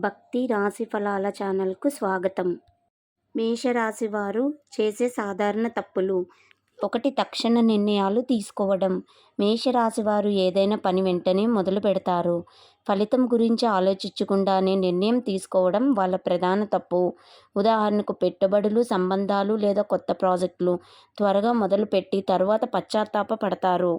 భక్తి రాశి ఫలాల ఛానల్కు స్వాగతం. మేషరాశి వారు చేసే సాధారణ తప్పులు. ఒకటి తక్షణ నిర్ణయాలు తీసుకోవడం. మేషరాశి వారు ఏదైనా పని వెంటనే మొదలు పెడతారు. ఫలితం గురించి ఆలోచించకుండానే నిర్ణయం తీసుకోవడం వాళ్ళ ప్రధాన తప్పు. ఉదాహరణకు పెట్టుబడులు సంబంధాలు లేదా కొత్త ప్రాజెక్టులు త్వరగా మొదలుపెట్టి తర్వాత పశ్చాత్తాప పడతారు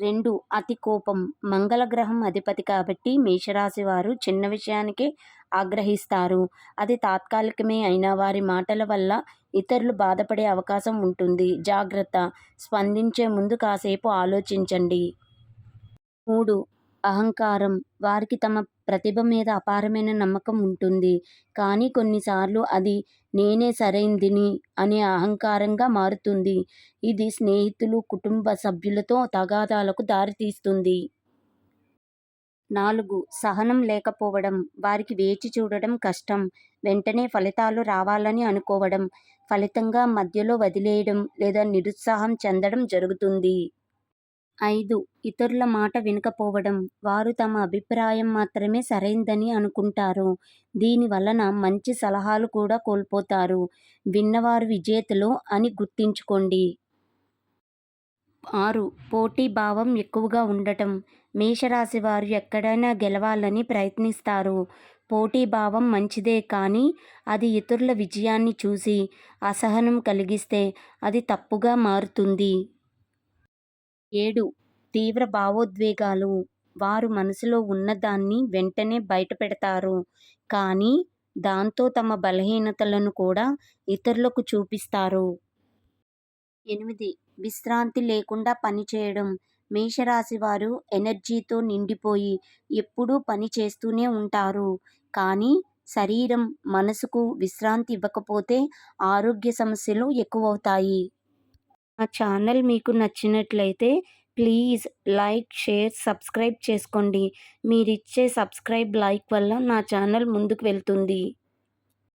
రెండు అతి కోపం. మంగళగ్రహం అధిపతి కాబట్టి మేషరాశి వారు చిన్న విషయానికే ఆగ్రహిస్తారు. అది తాత్కాలికమే అయినా వారి మాటల వల్ల ఇతరులు బాధపడే అవకాశం ఉంటుంది. జాగ్రత్త. స్పందించే ముందు కాసేపు ఆలోచించండి. మూడు అహంకారం వారికి తమ ప్రతిభ మీద అపారమైన నమ్మకం ఉంటుంది. కానీ కొన్నిసార్లు అది నేనే సరైందిని అనే అహంకారంగా మారుతుంది. ఇది స్నేహితులు కుటుంబ సభ్యులతో తగాదాలకు దారితీస్తుంది. నాలుగు. సహనం లేకపోవడం వారికి వేచి చూడడం కష్టం. వెంటనే ఫలితాలు రావాలని అనుకోవడం ఫలితంగా మధ్యలో వదిలేయడం లేదా నిరుత్సాహం చెందడం జరుగుతుంది. ఐదు. ఇతరుల మాట వినకపోవడం. వారు తమ అభిప్రాయం మాత్రమే సరైందని అనుకుంటారు. దీని వలన మంచి సలహాలు కూడా కోల్పోతారు. విన్నవారు విజేతలు అని గుర్తించుకోండి. ఆరు. పోటీ భావం ఎక్కువగా ఉండటం. మేషరాశి వారు ఎక్కడైనా గెలవాలని ప్రయత్నిస్తారు. పోటీ భావం మంచిదే కానీ అది ఇతరుల విజయాన్ని చూసి అసహనం కలిగిస్తే అది తప్పుగా మారుతుంది. ఏడు. తీవ్ర భావోద్వేగాలు. వారు మనసులో ఉన్నదాన్ని వెంటనే బయటపెడతారు. కానీ దాంతో తమ బలహీనతలను కూడా ఇతరులకు చూపిస్తారు. ఎనిమిది. విశ్రాంతి లేకుండా పనిచేయడం మేషరాశి వారు ఎనర్జీతో నిండిపోయి ఎప్పుడూ పని చేస్తూనే ఉంటారు. కానీ శరీరం మనసుకు విశ్రాంతి ఇవ్వకపోతే ఆరోగ్య సమస్యలు ఎక్కువవుతాయి. మా ఛానల్ మీకు నచ్చినట్లయితే ప్లీజ్ లైక్ షేర్ సబ్స్క్రైబ్ చేసుకోండి. మీరిచ్చే సబ్స్క్రైబ్ లైక్ వల్ల నా ఛానల్ ముందుకు వెళ్తుంది.